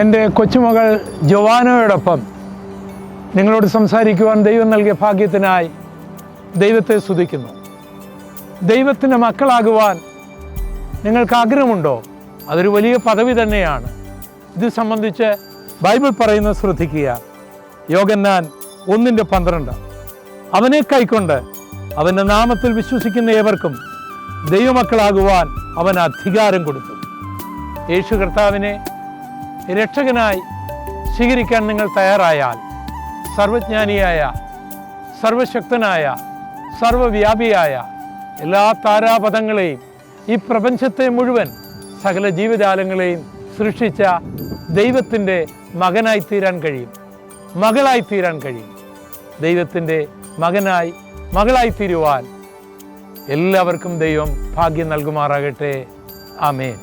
എന്റെ കൊച്ചുമകൾ ജവാനോയോടൊപ്പം നിങ്ങളോട് സംസാരിക്കുവാൻ ദൈവം നൽകിയ ഭാഗ്യത്തിനായി ദൈവത്തെ സ്തുതിക്കുന്നു. ദൈവത്തിന്റെ മക്കളാകുവാൻ നിങ്ങൾക്ക് ആഗ്രഹമുണ്ടോ? അതൊരു വലിയ പദവി തന്നെയാണ്. ഇത് സംബന്ധിച്ച് ബൈബിൾ പറയുന്നത് ശ്രദ്ധിക്കുക. യോഗന്നാൻ ഒന്നിന്റെ പന്ത്രണ്ട്. അവനെ കൈക്കൊണ്ട് അവന്റെ നാമത്തിൽ വിശ്വസിക്കുന്ന ഏവർക്കും ദൈവമക്കളാകുവാൻ അവൻ അധികാരം കൊടുത്തു. യേശു കർത്താവിനെ രക്ഷകനായി സ്വീകരിക്കാൻ നിങ്ങൾ തയ്യാറായാൽ സർവജ്ഞാനിയായ സർവശക്തനായ സർവവ്യാപിയായ എല്ലാ താരാപഥങ്ങളെയും ഈ പ്രപഞ്ചത്തെ മുഴുവൻ സകല ജീവജാലങ്ങളെയും സൃഷ്ടിച്ച ദൈവത്തിന്റെ മകനായി തീരാൻ കഴിയും. മകളായി തീരാൻ കഴിയും. ദൈവത്തിന്റെ മകനായി മകളായി തീരുവാൻ എല്ലാവർക്കും ദൈവം ഭാഗ്യം നൽകുമാറാകട്ടെ. ആമേൻ.